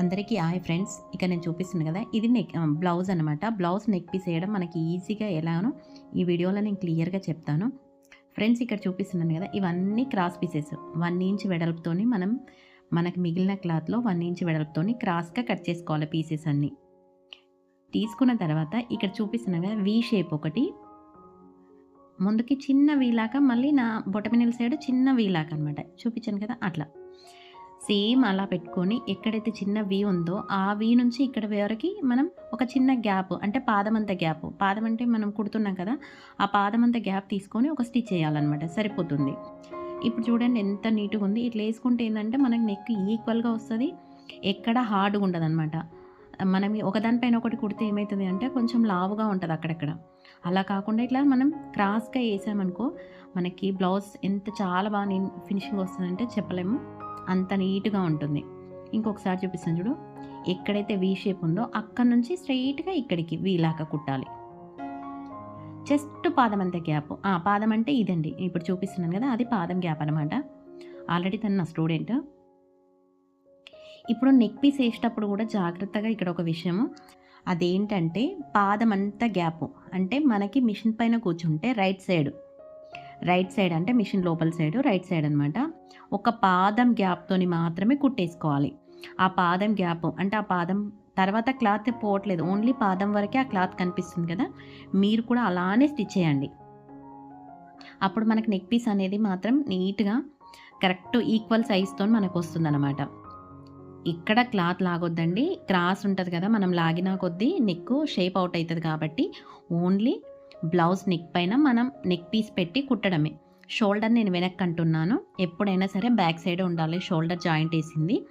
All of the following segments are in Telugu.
అందరికీ హాయ్ ఫ్రెండ్స్. ఇక నేను చూపిస్తున్నాను కదా ఇది నెక్ బ్లౌజ్ అనమాట బ్లౌజ్ నెక్ పీస్ వేయడం మనకి ఈజీగా ఎలానో ఈ వీడియోలో నేను క్లియర్గా చెప్తాను. ఫ్రెండ్స్ ఇక్కడ చూపిస్తున్నాను కదా ఇవన్నీ క్రాస్ పీసెస్. వన్ ఇంచ్ వెడల్పుతోని మనం మనకి మిగిలిన క్లాత్లో వన్ ఇంచ్ వెడల్పుతోని క్రాస్గా కట్ చేసుకోవాలి పీసెస్ అన్నీ. తీసుకున్న తర్వాత ఇక్కడ చూపిస్తున్నాను కదా వీ షేప్ ఒకటి. ముందుకి చిన్న వీలాక మళ్ళీ నా బొటమినల్ సైడ్ చిన్న వీలాక అనమాట చూపించాను కదా అట్లా. సేమ్ అలా పెట్టుకొని ఎక్కడైతే చిన్న వి ఉందో ఆ వి నుంచి ఇక్కడ వరకు మనం ఒక చిన్న గ్యాప్ అంటే పాదమంత గ్యాప్. పాదం అంటే మనం కుడుతున్నాం కదా ఆ పాదమంత గ్యాప్ తీసుకొని ఒక స్టిచ్ చేయాలన్నమాట. సరిపోతుంది. ఇప్పుడు చూడండి ఎంత నీట్గా ఉంది. ఇట్లా వేసుకుంటే ఏంటంటే మనకి నెక్ ఈక్వల్గా వస్తుంది. ఎక్కడ హార్డ్గా ఉండదు అనమాట మనం ఒకదానిపైన ఒకటి కుడితే ఏమవుతుంది అంటే కొంచెం లావుగా ఉంటుంది అక్కడక్కడ. అలా కాకుండా ఇట్లా మనం క్రాస్గా వేసామనుకో మనకి బ్లౌజ్ ఎంత చాలా బాగా ఫినిషింగ్ వస్తుందంటే చెప్పలేము. అంత నీట్గా ఉంటుంది. ఇంకొకసారి చూపిస్తాను చూడు. ఎక్కడైతే వీ షేప్ ఉందో అక్కడ నుంచి స్ట్రైట్గా ఇక్కడికి వీలాగా కుట్టాలి. జస్ట్ పాదం అంత గ్యాప్ ఆ పాదం అంటే ఇదండి. ఇప్పుడు చూపిస్తున్నాను కదా అది పాదం గ్యాప్ అనమాట ఆల్రెడీ తను నా స్టూడెంట్ ఇప్పుడు నెక్ పీస్ వేసేటప్పుడు కూడా జాగ్రత్తగా ఇక్కడ ఒక విషయము. అదేంటంటే పాదం అంతా గ్యాప్ అంటే మనకి మిషన్ పైన కూర్చుంటే రైట్ సైడ్ రైట్ సైడ్ అంటే మిషన్ లోపల సైడ్ రైట్ సైడ్ అనమాట ఒక పాదం గ్యాప్తోని మాత్రమే కుట్టేసుకోవాలి. ఆ పాదం గ్యాప్ అంటే ఆ పాదం తర్వాత క్లాత్ పోవట్లేదు. ఓన్లీ పాదం వరకే ఆ క్లాత్ కనిపిస్తుంది కదా. మీరు కూడా అలానే స్టిచ్ చేయండి. అప్పుడు మనకు నెక్ పీస్ అనేది మాత్రం నీట్గా కరెక్ట్ ఈక్వల్ సైజ్తో మనకు వస్తుంది అనమాట ఇక్కడ క్లాత్ లాగొద్దండి. క్రాస్ ఉంటుంది కదా మనం లాగినా కొద్దీ నెక్ షేప్ అవుట్ అవుతుంది కాబట్టి ఓన్లీ బ్లౌజ్ నెక్ పైన మనం నెక్ పీస్ పెట్టి కుట్టడమే. షోల్డర్ నేను వెనక్కి అంటున్నాను. ఎప్పుడైనా సరే బ్యాక్ సైడ్ ఉండాలి. షోల్డర్ జాయింట్ వేసింది.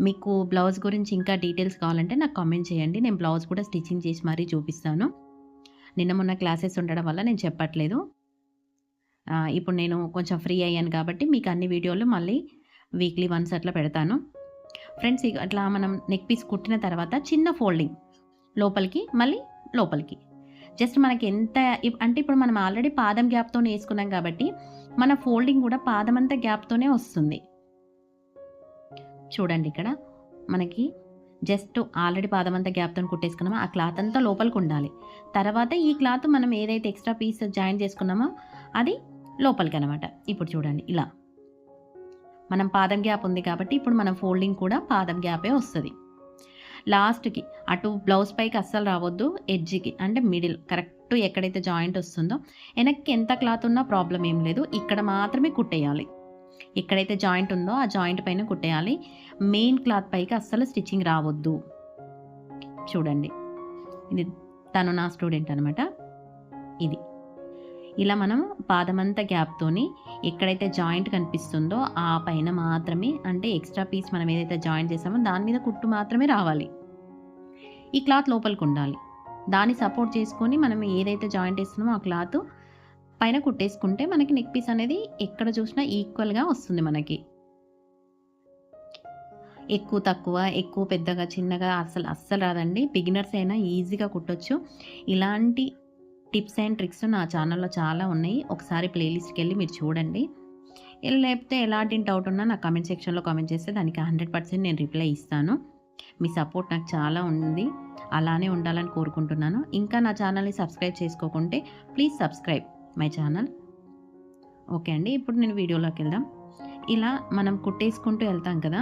మీకు బ్లౌజ్ గురించి ఇంకా డీటెయిల్స్ కావాలంటే నాకు కామెంట్ చేయండి. నేను బ్లౌజ్ కూడా స్టిచ్చింగ్ చేసి మరీ చూపిస్తాను. నిన్న మొన్న క్లాసెస్ ఉండడం వల్ల నేను చెప్పట్లేదు. ఇప్పుడు నేను కొంచెం ఫ్రీ అయ్యాను కాబట్టి మీకు అన్ని వీడియోలు మళ్ళీ వీక్లీ వన్స్ అట్లా పెడతాను. ఫ్రెండ్స్ అట్లా మనం నెక్ పీస్ కుట్టిన తర్వాత చిన్న ఫోల్డింగ్ లోపలికి మళ్ళీ లోపలికి. జస్ట్ మనకి ఎంత అంటే ఇప్పుడు మనం ఆల్రెడీ పాదం గ్యాప్తోనే వేసుకున్నాం కాబట్టి మన ఫోల్డింగ్ కూడా పాదం అంతా గ్యాప్తోనే వస్తుంది. చూడండి ఇక్కడ మనకి జస్ట్ ఆల్రెడీ పాదం అంతా గ్యాప్తో కుట్టేసుకున్నామో? ఆ క్లాత్ అంతా లోపలికి ఉండాలి. తర్వాత ఈ క్లాత్ మనం ఏదైతే ఎక్స్ట్రా పీస్ జాయిన్ చేసుకున్నామో అది లోపలికి అనమాట ఇప్పుడు చూడండి ఇలా. మనం పాదం గ్యాప్ ఉంది కాబట్టి ఇప్పుడు మనం ఫోల్డింగ్ కూడా పాదం గ్యాపే వస్తుంది. లాస్ట్కి అటు బ్లౌజ్ పైకి అస్సలు రావద్దు ఎడ్జ్కి అంటే మిడిల్ కరెక్ట్ ఎక్కడైతే జాయింట్ వస్తుందో వెనక్కి ఎంత క్లాత్ ఉన్నా ప్రాబ్లం ఏం లేదు. ఇక్కడ మాత్రమే కుట్టేయాలి. ఎక్కడైతే జాయింట్ ఉందో ఆ జాయింట్ పైన కుట్టేయాలి. మెయిన్ క్లాత్ పైకి అస్సలు స్టిచ్చింగ్ రావద్దు. చూడండి. ఇది తను నా స్టూడెంట్ అనమాట ఇది. ఇలా మనం పాదమంతా గ్యాప్తోని ఎక్కడైతే జాయింట్ కనిపిస్తుందో ఆ పైన మాత్రమే అంటే ఎక్స్ట్రా పీస్ మనం ఏదైతే జాయింట్ చేసామో దాని మీద కుట్టు మాత్రమే రావాలి. ఈ క్లాత్ లోపలికి ఉండాలి. దాన్ని సపోర్ట్ చేసుకొని మనం ఏదైతే జాయింట్ వేస్తున్నామో ఆ క్లాత్ పైన కుట్టేసుకుంటే మనకి నెక్ పీస్ అనేది ఎక్కడ చూసినా ఈక్వల్గా వస్తుంది మనకి. ఎక్కువ తక్కువ ఎక్కువ పెద్దగా చిన్నగా అస్సలు అస్సలు రాదండి. బిగినర్స్ అయినా ఈజీగా కుట్టొచ్చు. ఇలాంటి టిప్స్ అండ్ ట్రిక్స్ నా ఛానల్లో చాలా ఉన్నాయి. ఒకసారి ప్లేలిస్ట్కి వెళ్ళి మీరు చూడండి. లేకపోతే ఎలాంటి డౌట్ ఉన్నా నా కామెంట్ సెక్షన్లో కామెంట్ చేస్తే దానికి హండ్రెడ్ పర్సెంట్ నేను రిప్లై ఇస్తాను. మీ సపోర్ట్ నాకు చాలా ఉంది. అలానే ఉండాలని కోరుకుంటున్నాను. ఇంకా నా ఛానల్ని subscribe చేసుకోకుంటే please subscribe my channel. Okay అండి ఇప్పుడు నేను వీడియోలోకి వెళ్దాం. ఇలా మనం కుట్టేసుకుంటూ వెళ్తాం కదా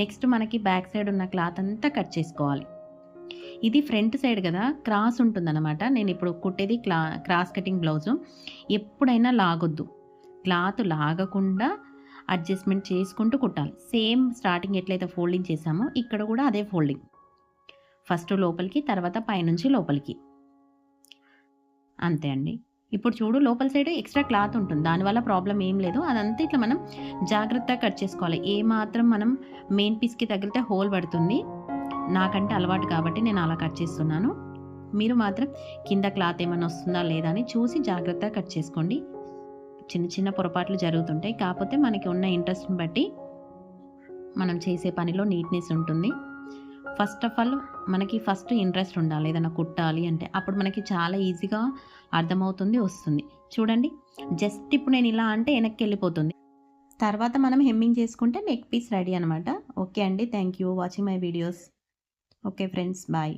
నెక్స్ట్ మనకి బ్యాక్ సైడ్ ఉన్న క్లాత్ అంతా కట్ చేసుకోవాలి. ఇది ఫ్రంట్ సైడ్ కదా క్రాస్ ఉంటుందన్నమాట. నేను ఇప్పుడు కుట్టేది క్లా క్రాస్ కటింగ్ బ్లౌజు. ఎప్పుడైనా లాగొద్దు. క్లాత్ లాగకుండా అడ్జస్ట్మెంట్ చేసుకుంటూ కుట్టాలి. సేమ్ స్టార్టింగ్ ఎట్లయితే ఫోల్డింగ్ చేసామో ఇక్కడ కూడా అదే ఫోల్డింగ్. ఫస్ట్ లోపలికి తర్వాత పైనుంచి లోపలికి. అంతే అండి. ఇప్పుడు చూడు లోపల సైడ్ ఎక్స్ట్రా క్లాత్ ఉంటుంది. దానివల్ల ప్రాబ్లం ఏం లేదు. అదంతా ఇట్లా మనం జాగ్రత్తగా కట్ చేసుకోవాలి. ఏ మాత్రం మనం మెయిన్ పీస్కి తగిలితే హోల్ పడుతుంది. నాకంటే అలవాటు కాబట్టి నేను అలా కట్ చేస్తున్నాను. మీరు మాత్రం కింద క్లాత్ ఏమైనా వస్తుందా లేదా అని చూసి జాగ్రత్తగా కట్ చేసుకోండి. చిన్న చిన్న పొరపాట్లు జరుగుతుంటాయి. కాకపోతే మనకి ఉన్న ఇంట్రెస్ట్ని బట్టి మనం చేసే పనిలో నీట్నెస్ ఉంటుంది. ఫస్ట్ ఆఫ్ ఆల్ మనకి ఫస్ట్ ఇంట్రెస్ట్ ఉండాలి ఏదైనా కుట్టాలి అంటే అప్పుడు మనకి చాలా ఈజీగా అర్థమవుతుంది వస్తుంది. చూడండి జస్ట్ ఇప్పుడు నేను ఇలా అంటే వెనక్కి వెళ్ళిపోతుంది. తర్వాత మనం హెమ్మింగ్ చేసుకుంటే నెక్ పీస్ రెడీ అనమాట ఓకే అండి thank you watching my videos okay friends bye